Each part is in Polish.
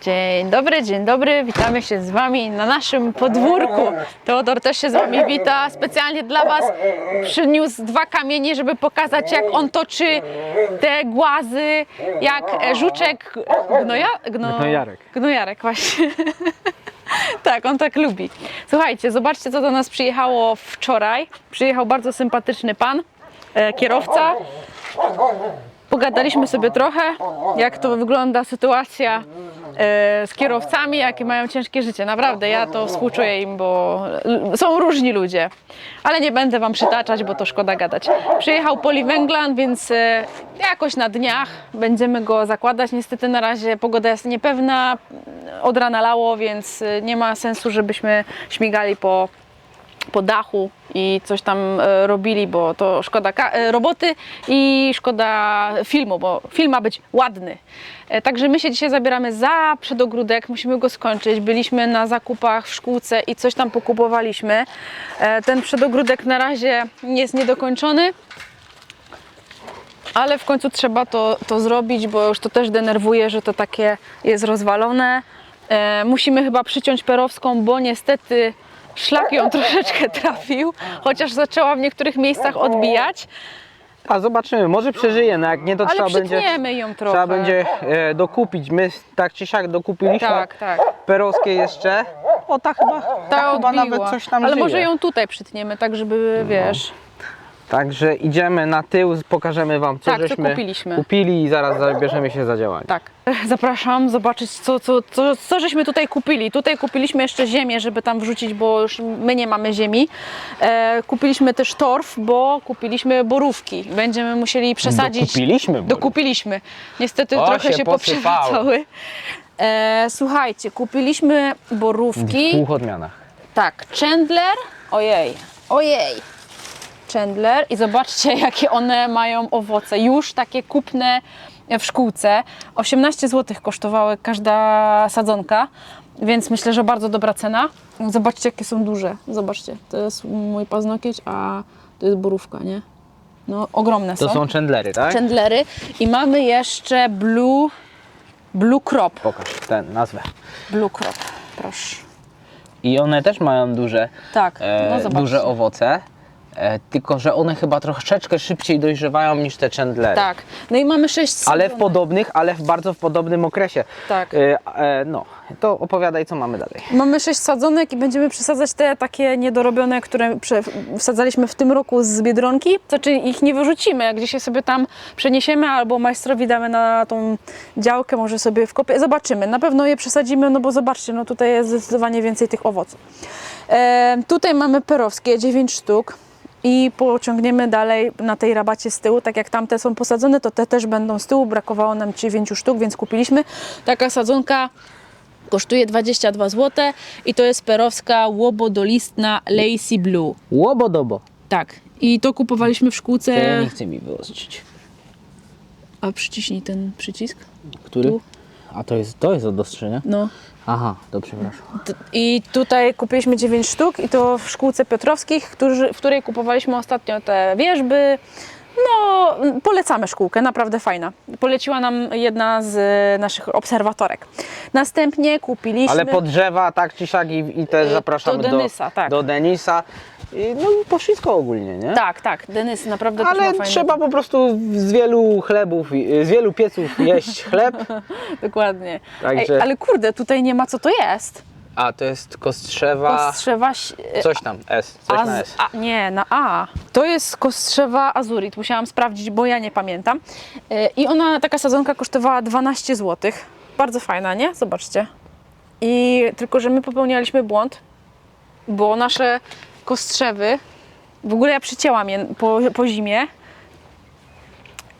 Dzień dobry, dzień dobry, witamy się z Wami na naszym podwórku. Teodor też się z Wami wita. Specjalnie dla Was przyniósł dwa kamienie, żeby pokazać, jak on toczy te głazy, jak żuczek gnoja? Gno... Gnojarek. Gnojarek, właśnie. Tak, on tak lubi. Słuchajcie, zobaczcie, co do nas przyjechało wczoraj. Przyjechał bardzo sympatyczny pan, e, kierowca. Pogadaliśmy sobie trochę, jak to wygląda sytuacja z kierowcami, jakie mają ciężkie życie. Naprawdę, ja to współczuję im, bo są różni ludzie. Ale nie będę Wam przytaczać, bo to szkoda gadać. Przyjechał Poliwęglan, więc e, jakoś na dniach będziemy go zakładać. Niestety na razie pogoda jest niepewna, od rana lało, więc e, nie ma sensu, żebyśmy śmigali po po dachu i coś tam e, robili, bo to szkoda e, roboty i szkoda filmu, bo film ma być ładny. E, Także my się dzisiaj zabieramy za przedogródek, musimy go skończyć. Byliśmy na zakupach w szkółce i coś tam pokupowaliśmy. Ten przedogródek na razie jest niedokończony. Ale w końcu trzeba to, to zrobić, bo już to też denerwuje, że to takie jest rozwalone. Musimy chyba przyciąć perowską, bo niestety szlak ją troszeczkę trafił, chociaż zaczęła w niektórych miejscach odbijać, A zobaczymy, może przeżyje, no jak nie to ale trzeba będzie, przytniemy ją trochę. trzeba będzie e, dokupić. My tak czy siak dokupiliśmy Tak, tak. perowskie jeszcze. O ta chyba, ta Ta chyba odbiła. nawet coś tam Ale żyje. Może ją tutaj przytniemy, tak żeby, wiesz... Także idziemy na tył, pokażemy wam co Tak, co żeśmy kupiliśmy. kupili i zaraz zabierzemy się za działanie. Tak. Zapraszam zobaczyć, co, co, co, co żeśmy tutaj kupili. Tutaj kupiliśmy jeszcze ziemię, żeby tam wrzucić, bo już my nie mamy ziemi. E, kupiliśmy też torf, bo kupiliśmy borówki. Będziemy musieli przesadzić. Dokupiliśmy, Dokupiliśmy. Niestety O, trochę się się poprzewracały. E, słuchajcie, kupiliśmy w borówki. dwóch odmianach. Tak, Chandler. Ojej, ojej. Chandler i zobaczcie, jakie one mają owoce. Już takie kupne w szkółce. 18 zł kosztowały każda sadzonka, więc myślę, że bardzo dobra cena. Zobaczcie, jakie są duże. Zobaczcie, to jest mój paznokieć, a to jest borówka, nie? No, ogromne To są chandlery, tak? Chandlery i mamy jeszcze Blue, blue Crop. Pokaż ten nazwę. Blue Crop, proszę. I one też mają duże, Tak, e, no zobaczcie. duże owoce. E, tylko, że one chyba troszeczkę szybciej dojrzewają niż te chandlery. Tak, no i mamy sześć Ale w podobnych, ale w bardzo w podobnym okresie. Tak. E, e, no, to opowiadaj, co mamy dalej. Mamy sześć sadzonek i będziemy przesadzać te takie niedorobione, które wsadzaliśmy w tym roku z Biedronki. Znaczy ich nie wyrzucimy, jak gdzieś je sobie tam przeniesiemy albo majstrowi damy na tą działkę, może sobie w kopie. Zobaczymy. Na pewno je przesadzimy, no bo zobaczcie, no tutaj jest zdecydowanie więcej tych owoców. E, tutaj mamy perowskie, 9 sztuk. I pociągniemy dalej na tej rabacie z tyłu, tak jak tamte są posadzone, to te też będą z tyłu. Brakowało nam 9 sztuk, więc kupiliśmy. Taka sadzonka Kosztuje 22 zł i to jest perowska łobodolistna Lacy Blue. Łobodobo. Tak. I to kupowaliśmy w szkółce. Nie chce mi wyostrzyć. A przyciśnij ten przycisk. Który? Tu. A to jest, to jest od ostrzenia? No. Aha, to przepraszam. I tutaj kupiliśmy 9 sztuk i to w szkółce Piotrowskich, którzy, w której kupowaliśmy ostatnio te wierzby. No, polecamy szkółkę, naprawdę fajna. Poleciła nam jedna z e, naszych obserwatorek. Następnie kupiliśmy. Ale po drzewa, tak czy siak i, i też Y, zapraszamy do Denisa, tak. do Denisa. I, no i po wszystko ogólnie, nie? Tak, tak, Denys naprawdę też ma Ale trzeba po prostu z wielu chlebów, z wielu pieców jeść chleb. Dokładnie. Także- Ej, ale kurde, tutaj nie ma co to jest. A to jest kostrzewa. Kostrzewa. ś- Coś tam, S. Coś Az, na S. a, nie, na A. To jest kostrzewa azurit. Musiałam sprawdzić, bo ja nie pamiętam. E, I ona, taka sadzonka kosztowała 12 zł. Bardzo fajna, nie? Zobaczcie. I tylko, że my popełnialiśmy błąd, bo nasze kostrzewy, w ogóle ja przycięłam je po, po zimie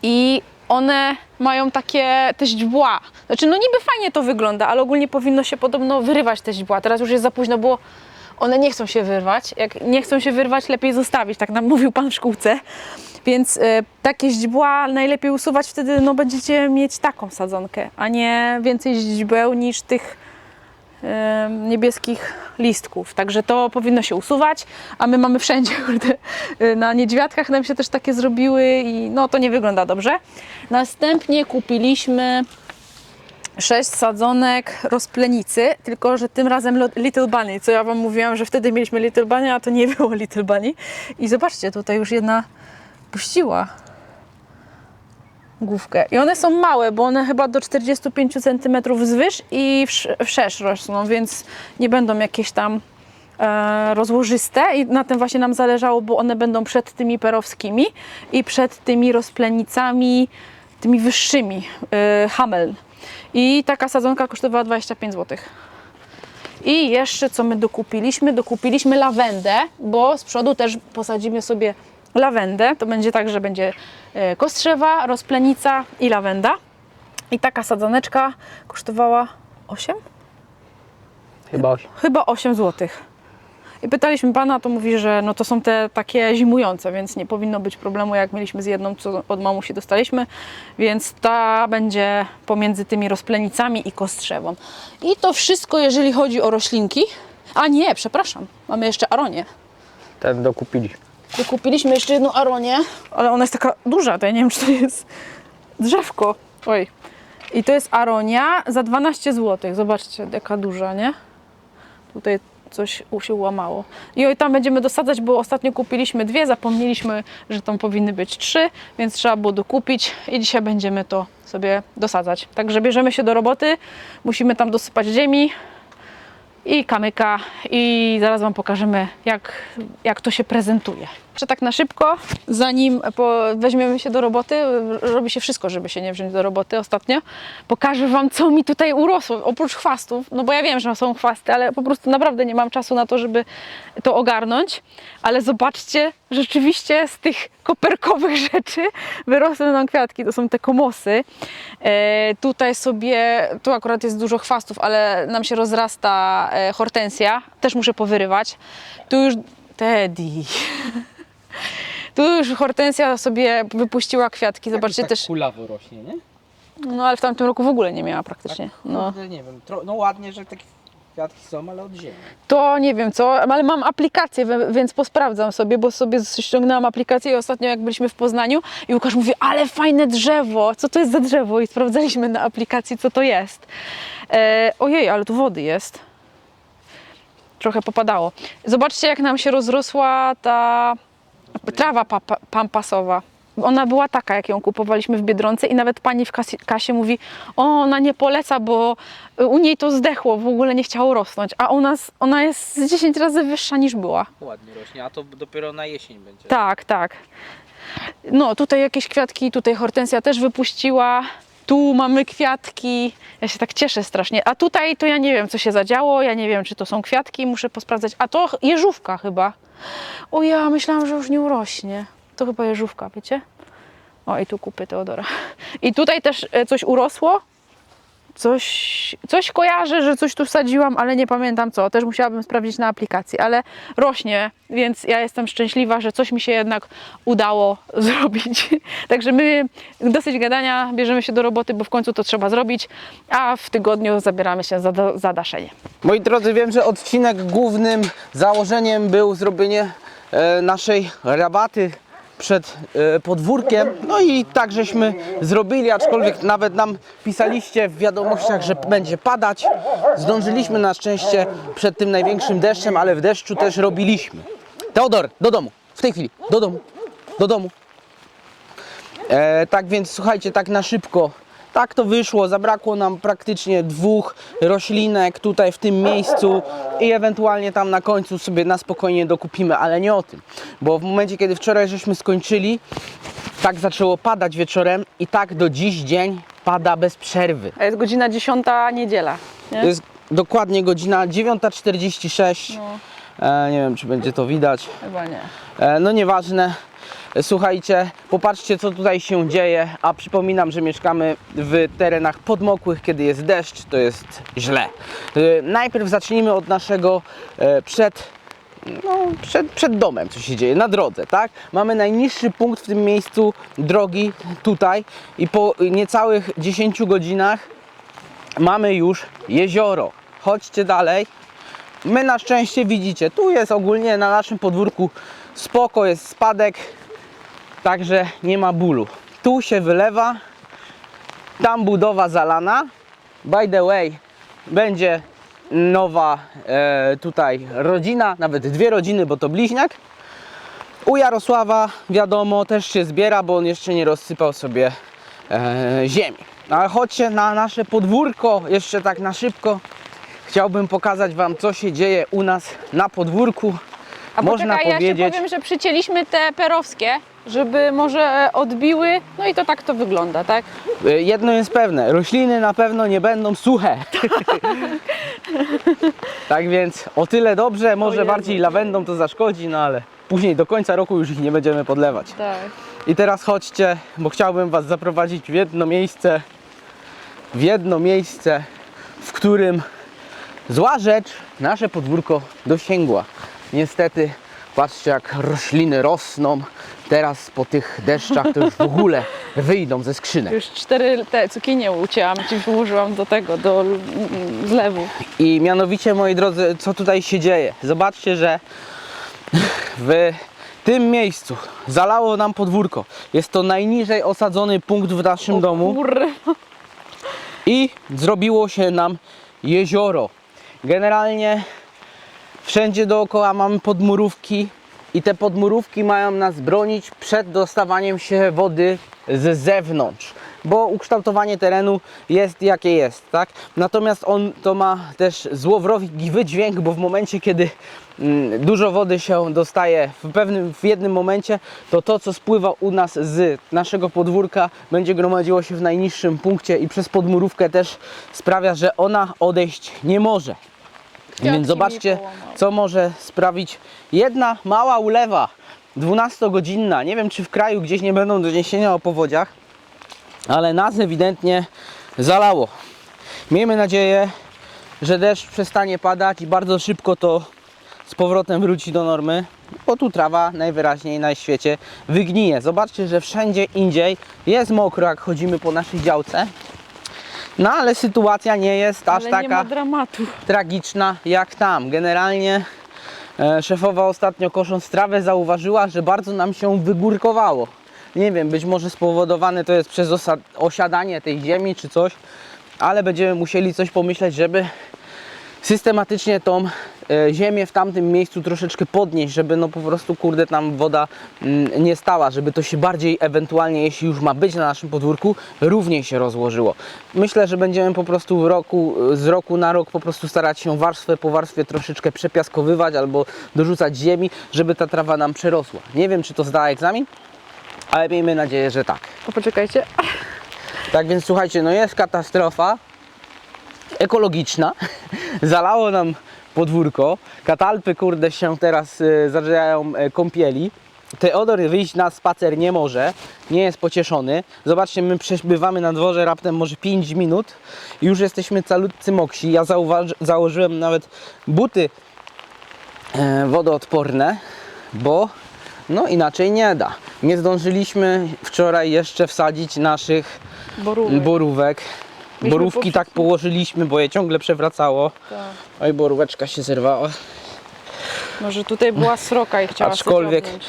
i one mają takie te źdźbła. Znaczy, no niby fajnie to wygląda, ale ogólnie powinno się podobno wyrywać te źdźbła. Teraz już jest za późno, bo one nie chcą się wyrwać. Jak nie chcą się wyrwać, lepiej zostawić, tak nam mówił pan w szkółce. Więc e, takie źdźbła najlepiej usuwać, wtedy no, będziecie mieć taką sadzonkę, a nie więcej źdźbeł niż tych niebieskich listków. Także to powinno się usuwać, a my mamy wszędzie, kurde, e, na niedźwiadkach nam się też takie zrobiły i no to nie wygląda dobrze. Następnie kupiliśmy sześć sadzonek rozplenicy, tylko że tym razem Little Bunny, co ja Wam mówiłam, że wtedy mieliśmy Little Bunny, a to nie było Little Bunny. I zobaczcie, tutaj już jedna puściła główkę. I one są małe, bo one chyba do 45 cm wzwyż i wsz- wszerz rosną, więc nie będą jakieś tam e, rozłożyste i na tym właśnie nam zależało, bo one będą przed tymi perowskimi i przed tymi rozplenicami, tymi wyższymi, e, Hamel. I taka sadzonka kosztowała 25 zł. I jeszcze co my dokupiliśmy? Dokupiliśmy lawendę, bo z przodu też posadzimy sobie lawendę. To będzie tak, że będzie e, kostrzewa, rozplenica i lawenda. I taka sadzoneczka kosztowała 8? Chyba 8. Chyba 8 zł. I pytaliśmy pana, to mówi, że no to są te takie zimujące, więc nie powinno być problemu, jak mieliśmy z jedną, co od mamusi dostaliśmy. Więc ta będzie pomiędzy tymi rozplenicami i kostrzewą. I to wszystko, jeżeli chodzi o roślinki. A nie, przepraszam, mamy jeszcze aronię. Ten dokupiliśmy. Kupiliśmy jeszcze jedną aronię, ale ona jest taka duża, to ja nie wiem, czy to jest drzewko. Oj. I to jest aronia za 12 zł. Zobaczcie, jaka duża, nie? Tutaj coś się łamało. I oj, tam będziemy dosadzać, bo ostatnio kupiliśmy dwie, zapomnieliśmy, że tam powinny być trzy, więc trzeba było dokupić i dzisiaj będziemy to sobie dosadzać. Także bierzemy się do roboty, musimy tam dosypać ziemi, i kamyka i zaraz Wam pokażemy jak, jak to się prezentuje. Jeszcze tak na szybko, zanim weźmiemy się do roboty, robi się wszystko, żeby się nie wziąć do roboty ostatnio, pokażę Wam co mi tutaj urosło, oprócz chwastów, no bo ja wiem, że są chwasty, ale po prostu naprawdę nie mam czasu na to, żeby to ogarnąć, ale zobaczcie, rzeczywiście z tych koperkowych rzeczy wyrosły nam kwiatki, to są te komosy. E, tutaj sobie, tu akurat jest dużo chwastów, ale nam się rozrasta e, hortensja, też muszę powyrywać. Tu już, Teddy, tu już hortensja sobie wypuściła kwiatki, zobaczcie też, kulawo rośnie, nie? no ale w tamtym roku w ogóle nie miała praktycznie. No. No. Nie wiem, tro, no ładnie, że takie kwiatki są, ale od ziemi. To nie wiem co, ale mam aplikację, we- więc posprawdzam sobie, bo sobie ściągnęłam aplikację i ostatnio jak byliśmy w Poznaniu i Łukasz mówi, ale fajne drzewo, co to jest za drzewo? I sprawdzaliśmy na aplikacji, co to jest. E, ojej, ale tu wody jest. Trochę popadało. Zobaczcie, jak nam się rozrosła ta trawa papa, pampasowa. Ona była taka, jak ją kupowaliśmy w Biedronce i nawet pani w kasie, kasie mówi, o, ona nie poleca, bo u niej to zdechło, w ogóle nie chciało rosnąć, a u nas ona jest z 10 razy wyższa niż była. Ładnie rośnie, a to dopiero na jesień będzie. Tak, tak. No, tutaj jakieś kwiatki, tutaj hortensja też wypuściła. Tu mamy kwiatki. Ja się tak cieszę strasznie. A tutaj to ja nie wiem, co się zadziało. Ja nie wiem, czy to są kwiatki, muszę posprawdzać. A to jeżówka chyba. O ja myślałam, że już nie urośnie. To chyba jeżówka, wiecie? O, i tu kupy Teodora. I tutaj też e, coś urosło. Coś, coś kojarzę, że coś tu wsadziłam, ale nie pamiętam co. Też musiałabym sprawdzić na aplikacji, ale rośnie, więc ja jestem szczęśliwa, że coś mi się jednak udało zrobić. Także my dosyć gadania, bierzemy się do roboty, bo w końcu to trzeba zrobić, a w tygodniu zabieramy się za, za daszenie. Moi drodzy, wiem, że odcinek głównym założeniem był zrobienie e, naszej rabaty przed e, podwórkiem. No i tak żeśmy zrobili, aczkolwiek nawet nam pisaliście w wiadomościach, że będzie padać. Zdążyliśmy na szczęście przed tym największym deszczem, ale w deszczu też robiliśmy. Teodor, do domu. W tej chwili. Do domu. Do domu. E, tak więc słuchajcie, tak na szybko. Tak to wyszło, zabrakło nam praktycznie dwóch roślinek tutaj w tym miejscu i ewentualnie tam na końcu sobie na spokojnie dokupimy, ale nie o tym. Bo w momencie, kiedy wczoraj żeśmy skończyli, tak zaczęło padać wieczorem i tak do dziś dzień pada bez przerwy. A jest godzina 10 niedziela. Nie? To jest dokładnie godzina 9.46. E, nie wiem, czy będzie to widać. Chyba nie. E, No nieważne. Słuchajcie, popatrzcie co tutaj się dzieje, a przypominam, że mieszkamy w terenach podmokłych, kiedy jest deszcz, to jest źle. E, Najpierw zacznijmy od naszego e, przed, no, przed, przed domem, co się dzieje, na drodze, tak? Mamy najniższy punkt w tym miejscu drogi tutaj i po niecałych 10 godzinach mamy już jezioro. Chodźcie dalej. My na szczęście widzicie, tu jest ogólnie na naszym podwórku spoko, jest spadek, także nie ma bólu. Tu się wylewa, tam budowa zalana by the way, będzie nowa e, tutaj rodzina, nawet dwie rodziny, bo to bliźniak. U Jarosława wiadomo też się zbiera, bo on jeszcze nie rozsypał sobie e, ziemi. No Ale chodźcie na nasze podwórko, jeszcze tak na szybko. Chciałbym pokazać Wam, co się dzieje u nas na podwórku. A Można poczekaj, ja powiedzieć, ci powiem, że przycięliśmy te perowskie, żeby może odbiły, no i to tak to wygląda, tak? e, jedno jest pewne, rośliny na pewno nie będą suche. tak więc o tyle dobrze, może bardziej lawendą to zaszkodzi, no ale później do końca roku już ich nie będziemy podlewać. Tak. I teraz chodźcie, bo chciałbym Was zaprowadzić w jedno miejsce, w jedno miejsce, w którym zła rzecz nasze podwórko dosięgła. Niestety, patrzcie jak rośliny rosną. Teraz po tych deszczach to już w ogóle wyjdą ze skrzynek. Już cztery te cukinie ucięłam, ci włożyłam do tego, do zlewu. I mianowicie, moi drodzy, co tutaj się dzieje? Zobaczcie, że w tym miejscu zalało nam podwórko. Jest to najniżej osadzony punkt w naszym domu. Kurwa. i zrobiło się nam jezioro. Generalnie wszędzie dookoła mamy podmurówki i te podmurówki mają nas bronić przed dostawaniem się wody z zewnątrz, bo ukształtowanie terenu jest jakie jest, tak? Natomiast on to ma też złowrogi wydźwięk, bo w momencie kiedy mm, dużo wody się dostaje w pewnym, w jednym momencie, to to co spływa u nas z naszego podwórka będzie gromadziło się w najniższym punkcie i przez podmurówkę też sprawia, że ona odejść nie może. Kwiatki Więc zobaczcie, co może sprawić jedna mała ulewa 12-godzinna. Nie wiem, czy w kraju gdzieś nie będą doniesienia o powodziach, ale nas ewidentnie zalało. Miejmy nadzieję, że deszcz przestanie padać i bardzo szybko to z powrotem wróci do normy, bo tu trawa najwyraźniej na świecie wygnije. Zobaczcie, że wszędzie indziej jest mokro, jak chodzimy po naszej działce. No ale sytuacja nie jest aż Ale taka tragiczna jak tam. Generalnie e, szefowa ostatnio kosząc trawę zauważyła, że bardzo nam się wygórkowało. Nie wiem, być może spowodowane to jest przez osiadanie tej ziemi czy coś, ale będziemy musieli coś pomyśleć, żeby systematycznie tą e, ziemię w tamtym miejscu troszeczkę podnieść, żeby no po prostu kurde tam woda mm, nie stała, żeby to się bardziej ewentualnie, jeśli już ma być na naszym podwórku, równiej się rozłożyło. Myślę, że będziemy po prostu roku, z roku na rok po prostu starać się warstwę po warstwie troszeczkę przepiaskowywać albo dorzucać ziemi, żeby ta trawa nam przerosła. Nie wiem, czy to zda egzamin, ale miejmy nadzieję, że tak. Poczekajcie. Tak więc słuchajcie, no jest katastrofa ekologiczna. Zalało nam podwórko. Katalpy kurde się teraz y, zażywają y, kąpieli. Teodor wyjść na spacer nie może, nie jest pocieszony. Zobaczcie, my przebywamy na dworze raptem może 5 minut i już jesteśmy calutcy moksi. Ja założyłem nawet buty e, wodoodporne, bo no inaczej nie da. Nie zdążyliśmy wczoraj jeszcze wsadzić naszych Borówek. borówek. Myśmy Borówki tak położyliśmy, bo je ciągle przewracało. Tak. Oj, boróweczka się zerwała. Może tutaj była sroka i chciała Aczkolwiek- sobie.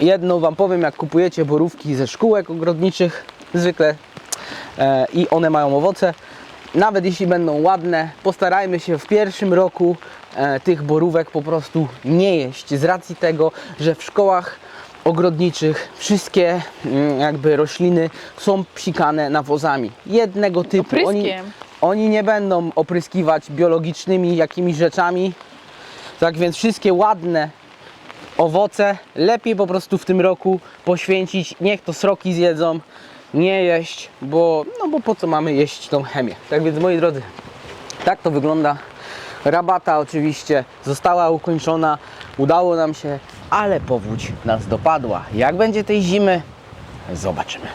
Jedną Wam powiem, jak kupujecie borówki ze szkółek ogrodniczych, zwykle e, i one mają owoce, nawet jeśli będą ładne, postarajmy się w pierwszym roku e, tych borówek po prostu nie jeść, z racji tego, że w szkołach ogrodniczych wszystkie mm, jakby rośliny są psikane nawozami jednego typu. Oni, Opryskiem. oni nie będą opryskiwać biologicznymi jakimiś rzeczami, tak więc wszystkie ładne owoce lepiej po prostu w tym roku poświęcić, niech to sroki zjedzą, nie jeść, bo, no bo po co mamy jeść tą chemię. Tak więc moi drodzy, tak to wygląda. Rabata oczywiście została ukończona, udało nam się, ale powódź nas dopadła. Jak będzie tej zimy? Zobaczymy.